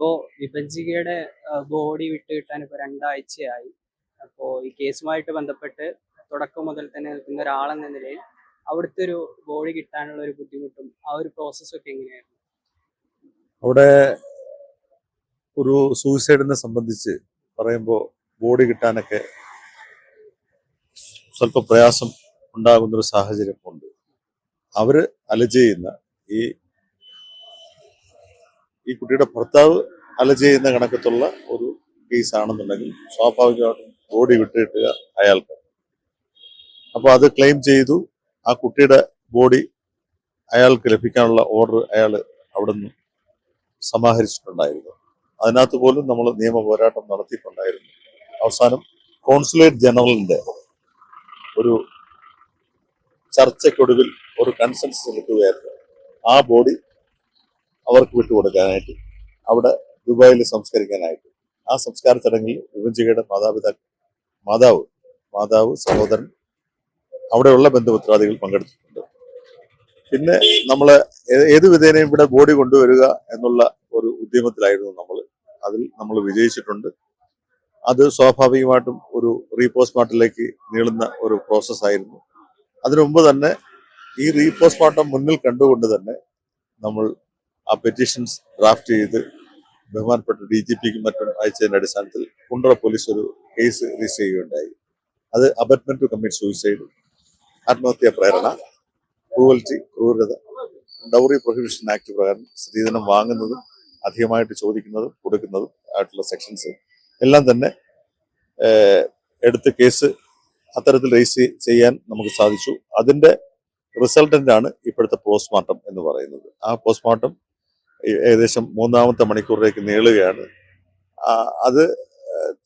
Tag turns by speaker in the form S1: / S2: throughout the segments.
S1: ഇപ്പോ വിഭജികയുടെ ബോഡി വിട്ട് കിട്ടാൻ ഇപ്പൊ രണ്ടാഴ്ചയായി. അപ്പോ ഈ കേസുമായിട്ട് ബന്ധപ്പെട്ട് തുടക്കം മുതൽ തന്നെ നിൽക്കുന്ന ഒരാളെന്ന നിലയിൽ അവിടുത്തെ ഒരു ബോഡി കിട്ടാനുള്ള ഒരു ബുദ്ധിമുട്ടും ആ ഒരു പ്രോസസ്സൊക്കെ എങ്ങനെയായിരുന്നു?
S2: അവിടെ ഒരു സൂയിസൈഡിനെ സംബന്ധിച്ച് പറയുമ്പോൾ ബോഡി കിട്ടാനൊക്കെ സ്വല്പ പ്രയാസം ഉണ്ടാകുന്ന ഒരു സാഹചര്യം ഉണ്ട്. അവർ അലജ് ചെയ്യുന്ന ഈ ഈ കുട്ടിയുടെ ഭർത്താവ് അലജ് ചെയ്യുന്ന കണക്കത്തുള്ള ഒരു കേസ് ആണെന്നുണ്ടെങ്കിൽ സ്വാഭാവികമായിട്ടും ബോഡി വിട്ടുകിട്ടുക അയാൾക്ക്. അപ്പോൾ അത് ക്ലെയിം ചെയ്തു. ആ കുട്ടിയുടെ ബോഡി അയാൾക്ക് ലഭിക്കാനുള്ള ഓർഡർ അയാൾ നിന്ന് സമാഹരിച്ചിട്ടുണ്ടായിരുന്നു. അതിനകത്ത് പോലും നമ്മൾ നിയമ പോരാട്ടം നടത്തിയിട്ടുണ്ടായിരുന്നു. അവസാനം കോൺസുലേറ്റ് ജനറലിന്റെ ഒരു ചർച്ചയ്ക്കൊടുവിൽ ഒരു കൺസെൻസസ് എടുക്കുകയായിരുന്നു. ആ ബോഡി അവർക്ക് വിട്ടുകൊടുക്കാനായിട്ട് അവിടെ ദുബായിൽ സംസ്കരിക്കാനായിട്ട്. ആ സംസ്കാര ചടങ്ങിൽ വിഭജികയുടെ മാതാപിതാക്കൾ മാതാവ് മാതാവ് സഹോദരൻ അവിടെയുള്ള ബന്ധുപത്രാദികൾ പങ്കെടുത്തിട്ടുണ്ട്. പിന്നെ നമ്മൾ ഏത് വിധേനയും ഇവിടെ ബോഡി കൊണ്ടുവരിക എന്നുള്ള ഒരു ഉദ്യമത്തിലായിരുന്നു നമ്മൾ അതിൽ നമ്മൾ വിജയിച്ചിട്ടുണ്ട്. അത് സ്വാഭാവികമായിട്ടും ഒരു റീപോസ്റ്റ്മോർട്ടത്തിലേക്ക് നീളുന്ന ഒരു പ്രോസസ് ആയിരുന്നു അതിനു മുമ്പ് തന്നെ ഈ റീപോസ്റ്റ്മോർട്ടം മുന്നിൽ കണ്ടുകൊണ്ട് തന്നെ നമ്മൾ ആ പെറ്റീഷൻസ് ഡ്രാഫ്റ്റ് ചെയ്ത് ബഹുമാനപ്പെട്ട ഡി ജി പിക്കും മറ്റും അയച്ചതിന്റെ അടിസ്ഥാനത്തിൽ കുണ്ടറ പോലീസ് ഒരു കേസ് രജിസ്റ്റർ ചെയ്യുകയുണ്ടായി. അത് അബറ്റ്മെന്റ് ടു കമ്മിറ്റ് സൂയിസൈഡ് ആത്മഹത്യാ പ്രേരണ ക്രൂവൽറ്റി ക്രൂരത ഡൗറി പ്രൊഹിബിഷൻ ആക്ട് പ്രകാരം സ്ത്രീധനം വാങ്ങുന്നതും അധികമായിട്ട് ചോദിക്കുന്നതും കൊടുക്കുന്നതും ആയിട്ടുള്ള സെക്ഷൻസ് എല്ലാം തന്നെ എടുത്ത് കേസ് അത്തരത്തിൽ രജിസ്റ്റർ ചെയ്യാൻ നമുക്ക് സാധിച്ചു. അതിന്റെ റിസൾട്ടന്റ് ആണ് ഇപ്പോഴത്തെ പോസ്റ്റ്മോർട്ടം എന്ന് പറയുന്നത്. ആ പോസ്റ്റ്മോർട്ടം ഏകദേശം മൂന്നാമത്തെ മണിക്കൂറിലേക്ക് നീളുകയാണ്. അത്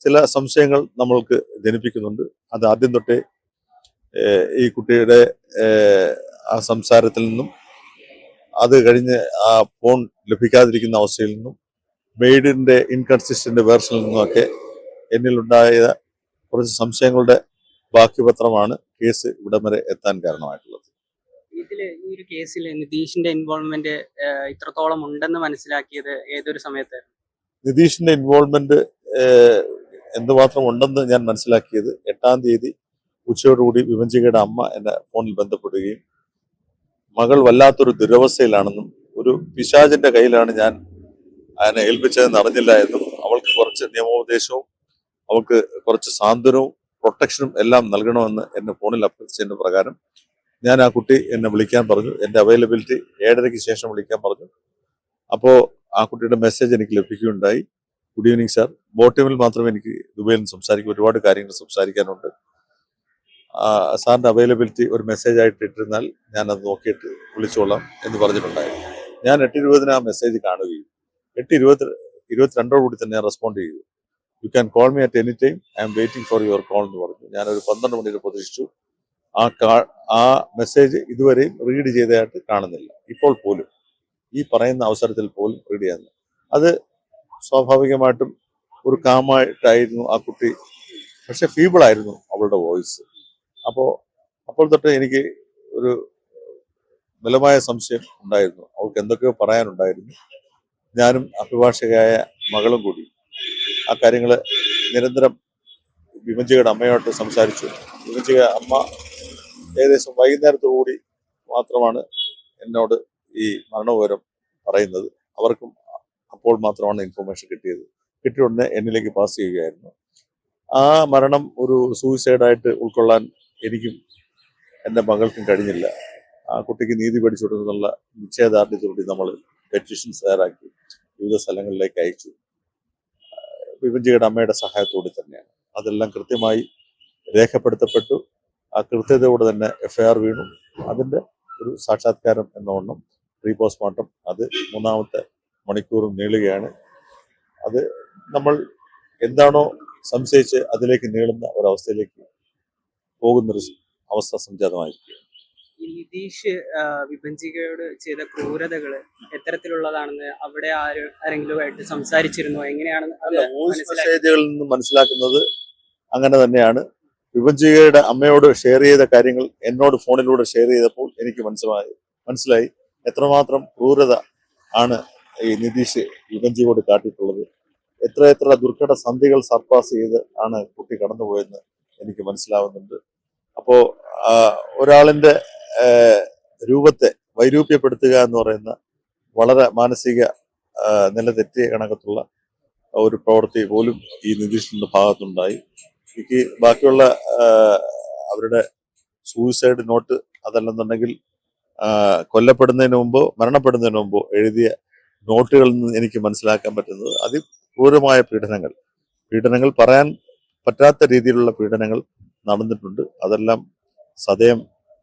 S2: ചില സംശയങ്ങൾ നമ്മൾക്ക് ജനിപ്പിക്കുന്നുണ്ട്. അത് ആദ്യം തൊട്ടേ ഈ കുട്ടിയുടെ ആ സംസാരത്തിൽ നിന്നും അത് കഴിഞ്ഞ് ആ ഫോൺ ലഭിക്കാതിരിക്കുന്ന അവസ്ഥയിൽ നിന്നും മെയ്ഡിന്റെ ഇൻകൺസിസ്റ്റന്റ് വേർഷനിൽ നിന്നുമൊക്കെ എന്നിലുണ്ടായ കുറച്ച് സംശയങ്ങളുടെ ബാക്കിപത്രമാണ് കേസ് ഇവിടം വരെ എത്താൻ കാരണമായിട്ടുള്ളത്.
S1: ഇതിൽ ഈ ഒരു കേസിൽ നിതീഷിന്റെ ഇൻവോൾവ്മെന്റ് ഇത്രത്തോളം ഉണ്ടെന്ന് മനസ്സിലാക്കിയത് ഏതൊരു സമയത്തായിരുന്നു?
S2: നിതീഷിന്റെ ഇൻവോൾവ്മെന്റ് എന്തുമാത്രം ഉണ്ടെന്ന് ഞാൻ മനസ്സിലാക്കിയത് എട്ടാം തീയതി ഉച്ചയോടുകൂടി വിമഞ്ചികയുടെ അമ്മ എന്നെ ഫോണിൽ ബന്ധപ്പെടുകയും മകൾ വല്ലാത്തൊരു ദുരവസ്ഥയിലാണെന്നും ഒരു പിശാചിന്റെ കയ്യിലാണ് ഞാൻ അതിനെ ഏൽപ്പിച്ചതെന്ന് അറിഞ്ഞില്ല എന്നും അവൾക്ക് കുറച്ച് നിയമോപദേശവും അവൾക്ക് കുറച്ച് സാന്ത്വനവും പ്രൊട്ടക്ഷനും എല്ലാം നൽകണമെന്ന് എന്നെ ഫോണിൽ അഭ്യർത്ഥിച്ചതിന്റെ പ്രകാരം ഞാൻ ആ കുട്ടി എന്നെ വിളിക്കാൻ പറഞ്ഞു. എന്റെ അവൈലബിലിറ്റി ഏഴരയ്ക്ക് ശേഷം വിളിക്കാൻ പറഞ്ഞു. അപ്പോൾ ആ കുട്ടിയുടെ മെസ്സേജ് എനിക്ക് ലഭിക്കുകയുണ്ടായി. ഗുഡ് ഈവനിങ് സാർ ബോട്ടിമിൽ മാത്രമേ എനിക്ക് ദുബൈയിൽ നിന്ന് സംസാരിക്കും ഒരുപാട് കാര്യങ്ങൾ സംസാരിക്കാനുണ്ട്. സാറിന്റെ അവൈലബിലിറ്റി ഒരു മെസ്സേജ് ആയിട്ട് ഇട്ടിരുന്നാൽ ഞാൻ അത് നോക്കിയിട്ട് വിളിച്ചോളാം എന്ന് പറഞ്ഞിട്ടുണ്ടായിരുന്നു. ഞാൻ എട്ട് ഇരുപതിന് ആ മെസ്സേജ് കാണുകയും എട്ട് ഇരുപത്തി ഇരുപത്തിരണ്ടോടുകൂടി തന്നെ ഞാൻ റെസ്പോണ്ട് ചെയ്തു. You can call me at any time I am waiting for your call എന്ന് പറഞ്ഞു. ഞാനൊരു പന്ത്രണ്ട് മണിയിൽ പ്രതീക്ഷിച്ചു. ആ കാ ആ മെസ്സേജ് ഇതുവരെയും റീഡ് ചെയ്തതായിട്ട് കാണുന്നില്ല. ഇപ്പോൾ പോലും ഈ പറയുന്ന അവസരത്തിൽ പോലും റീഡ് ചെയ്യുന്നു അത് സ്വാഭാവികമായിട്ടും ഒരു കാമായിട്ടായിരുന്നു ആ കുട്ടി. പക്ഷെ ഫീബിളായിരുന്നു അവളുടെ വോയിസ് അപ്പോൾ അപ്പോൾ തൊട്ട് എനിക്ക് ഒരു ബലമായ സംശയം ഉണ്ടായിരുന്നു. അവൾക്ക് എന്തൊക്കെയോ പറയാനുണ്ടായിരുന്നു. ഞാനും അഭിഭാഷകയായ മകളും കൂടി ആ കാര്യങ്ങൾ നിരന്തരം വിമഞ്ചികയുടെ അമ്മയോട്ട് സംസാരിച്ചു. വിമഞ്ചിക അമ്മ ഏകദേശം വൈകുന്നേരത്തോടുകൂടി മാത്രമാണ് എന്നോട് ഈ മരണവിവരം പറയുന്നത്. അവർക്കും അപ്പോൾ മാത്രമാണ് ഇൻഫർമേഷൻ കിട്ടിയത്. കിട്ടിയ ഉടനെ എന്നിലേക്ക് പാസ് ചെയ്യുകയായിരുന്നു. ആ മരണം ഒരു സൂയിസൈഡായിട്ട് ഉൾക്കൊള്ളാൻ എനിക്കും എന്റെ മകൾക്കും കഴിഞ്ഞില്ല. ആ കുട്ടിക്ക് നീതി പഠിച്ചു കൊടുക്കുന്നുള്ള നിശ്ചയദാർഢ്യത്തോടുകൂടി നമ്മൾ പെറ്റീഷൻസ് തയ്യാറാക്കി വിവിധ സ്ഥലങ്ങളിലേക്ക് അയച്ചു. വിഭജിയുടെ അമ്മയുടെ സഹായത്തോടെ തന്നെയാണ്. അതെല്ലാം കൃത്യമായി രേഖപ്പെടുത്തപ്പെട്ടു. ആ കൃത്യതയോടെ തന്നെ എഫ്ഐആർ വീണു. അതിന്റെ ഒരു സാക്ഷാത്കാരം എന്നോണം പോസ്റ്റ്മോർട്ടം അത് മൂന്നാമത്തെ മണിക്കൂറും നീളുകയാണ്. അത് നമ്മൾ എന്താണോ സംശയിച്ച് അതിലേക്ക് നീളുന്ന ഒരവസ്ഥയിലേക്ക് പോകുന്നൊരു അവസ്ഥ സംജാതമായിരിക്കും.
S1: നിതീഷ് വിഭജികയോട് ചെയ്ത ക്രൂരതകൾ എത്തരത്തിലുള്ളതാണെന്ന് അവിടെ ആര് ആരെങ്കിലുമായിട്ട് സംസാരിച്ചിരുന്നോ? എങ്ങനെയാണെന്ന്
S2: വോയിസ് മെസ്സേജുകളിൽ നിന്ന് മനസ്സിലാക്കുന്നത് അങ്ങനെ തന്നെയാണ്. വിഭജികയുടെ അമ്മയോട് ഷെയർ ചെയ്ത കാര്യങ്ങൾ എന്നോട് ഫോണിലൂടെ ഷെയർ ചെയ്തപ്പോൾ എനിക്ക് മനസ്സിലായി. മനസ്സിലായി. എത്രമാത്രം ക്രൂരത ആണ് ഈ നിതീഷ് ഇവഞ്ചിയോട് കാട്ടിയിട്ടുള്ളത്. എത്ര എത്ര ദുർഘട സന്ധികൾ സർപ്പാസ് ചെയ്ത് ആണ് കുട്ടി കടന്നുപോയെന്ന് എനിക്ക് മനസ്സിലാവുന്നുണ്ട്. അപ്പോൾ ഒരാളിന്റെ രൂപത്തെ വൈരൂപ്യപ്പെടുത്തുക എന്ന് പറയുന്ന വളരെ മാനസിക നില തെറ്റിയ കണക്കത്തുള്ള ഒരു പ്രവൃത്തി പോലും ഈ നിതീഷിന്റെ ഭാഗത്തുണ്ടായി. എനിക്ക് ബാക്കിയുള്ള അവരുടെ സൂയിസൈഡ് നോട്ട് അതല്ലെന്നുണ്ടെങ്കിൽ കൊല്ലപ്പെടുന്നതിന് മുമ്പോ മരണപ്പെടുന്നതിന് മുമ്പോ എഴുതിയ നോട്ടുകളിൽ നിന്ന് എനിക്ക് മനസ്സിലാക്കാൻ പറ്റുന്നത് അതിക്രൂരമായ പീഡനങ്ങൾ. പീഡനങ്ങൾ പറയാൻ പറ്റാത്ത രീതിയിലുള്ള പീഡനങ്ങൾ നടന്നിട്ടുണ്ട്. അതെല്ലാം സദയം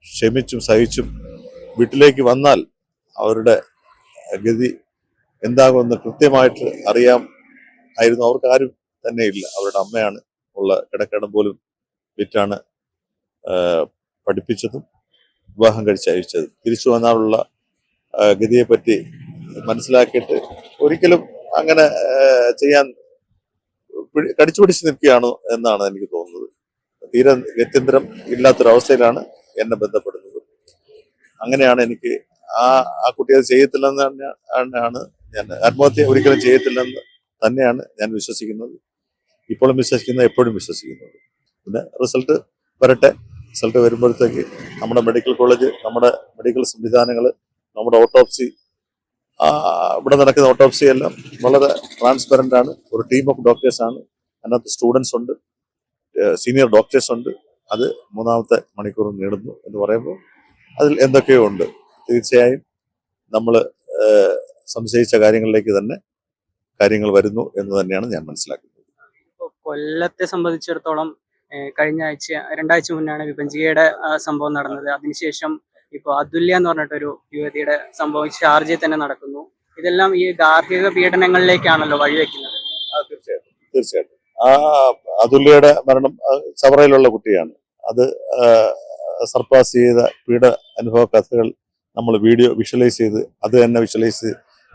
S2: ക്ഷമിച്ചും സഹിച്ചും വീട്ടിലേക്ക് വന്നാൽ അവരുടെ ഗതി എന്താകുമെന്ന് കൃത്യമായിട്ട് അറിയാം. ആയിരുന്നു. അവർക്ക് ആരും തന്നെ ഇല്ല അവരുടെ അമ്മയാണ് ഉള്ള കിടക്കടം പോലും വിറ്റാണ് പഠിപ്പിച്ചതും വിവാഹം കഴിച്ച് അയച്ചത്. തിരിച്ചു വന്നാലുള്ള ഗതിയെ ഗതിയെപ്പറ്റി മനസ്സിലാക്കിയിട്ട് ഒരിക്കലും അങ്ങനെ ചെയ്യാൻ കടിച്ചു പിടിച്ച് നിൽക്കുകയാണ് എന്നാണ് എനിക്ക് തോന്നുന്നത്. തീരെ ഗത്യന്തരം ഇല്ലാത്തൊരവസ്ഥയിലാണ് എന്നെ ബന്ധപ്പെടുന്നത്. അങ്ങനെയാണ് എനിക്ക് ആ ആ കുട്ടി അത് ചെയ്യത്തില്ലെന്ന് തന്നെയാണ് ഞാൻ ആത്മഹത്യ ഒരിക്കലും ചെയ്യത്തില്ലെന്ന് തന്നെയാണ് ഞാൻ വിശ്വസിക്കുന്നത്. ഇപ്പോഴും വിശ്വസിക്കുന്നത് എപ്പോഴും വിശ്വസിക്കുന്നത്. പിന്നെ റിസൾട്ട് വരട്ടെ. റിസൾട്ട് വരുമ്പോഴത്തേക്ക് നമ്മുടെ മെഡിക്കൽ കോളേജ് നമ്മുടെ മെഡിക്കൽ സംവിധാനങ്ങൾ നമ്മുടെ ഓട്ടോപ്സി ഇവിടെ നടക്കുന്ന ഓട്ടോപ്സി എല്ലാം വളരെ ട്രാൻസ്പെറന്റ് ആണ്. ഒരു ടീം ഓഫ് ഡോക്ടേഴ്സാണ് അതിനകത്ത് സ്റ്റുഡൻസ് ഉണ്ട്. സീനിയർ ഡോക്ടേഴ്സ് ഉണ്ട്. അത് മൂന്നാമത്തെ മണിക്കൂർ നേടുന്നു എന്ന് പറയുമ്പോൾ അതിൽ എന്തൊക്കെയോ ഉണ്ട്. തീർച്ചയായും നമ്മൾ സംശയിച്ച കാര്യങ്ങളിലേക്ക് തന്നെ കാര്യങ്ങൾ വരുന്നു എന്ന് തന്നെയാണ് ഞാൻ മനസ്സിലാക്കുന്നത്.
S1: കൊല്ലത്തെ സംബന്ധിച്ചിടത്തോളം കഴിഞ്ഞ ആഴ്ച രണ്ടാഴ്ച മുന്നാണ് വിപഞ്ചികയുടെ സംഭവം നടന്നത്. അതിനുശേഷം ഇപ്പോൾ അതുല്യ എന്ന് പറഞ്ഞിട്ടൊരു യുവതിയുടെ സംഭവം ഷാർജയിൽ തന്നെ നടക്കുന്നു. ഇതെല്ലാം ഈ ഗാർഹിക പീഡനങ്ങളിലേക്കാണല്ലോ വഴിവെക്കുന്നത്.
S2: തീർച്ചയായിട്ടും തീർച്ചയായിട്ടും. ആ അതുല്യയുടെ മരണം ചവറയിലുള്ള കുട്ടിയാണ്. അത് സർപ്പാസ് ചെയ്ത പീഡ അനുഭവ കഥകൾ നമ്മൾ വീഡിയോ വിഷ്വലൈസ് ചെയ്ത് അത് തന്നെ വിഷ്വലൈസ്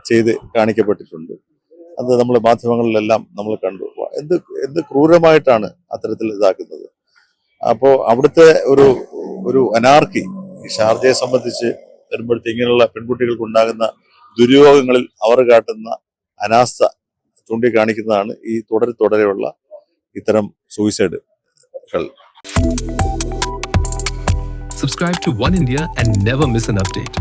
S2: ചെയ്ത് കാണിക്കപ്പെട്ടിട്ടുണ്ട്. അത് നമ്മൾ മാധ്യമങ്ങളിലെല്ലാം നമ്മൾ കണ്ടു. എന്ത് എന്ത് ക്രൂരമായിട്ടാണ് അത്തരത്തിൽ ഇതാക്കുന്നത് അപ്പോൾ അവിടുത്തെ ഒരു ഒരു അനാർക്കി ഈ ഷാർജയെ സംബന്ധിച്ച് വരുമ്പോഴത്തെ ഇങ്ങനെയുള്ള പെൺകുട്ടികൾക്ക് ഉണ്ടാകുന്ന ദുര്യോഗങ്ങളിൽ അവർ കാട്ടുന്ന അനാസ്ഥ ചൂണ്ടിക്കാണിക്കുന്നതാണ് ഈ തുടരെ തുടരെയുള്ള ഇത്തരം സൂയിസൈഡുകൾ
S3: Subscribe to One India and never miss an update.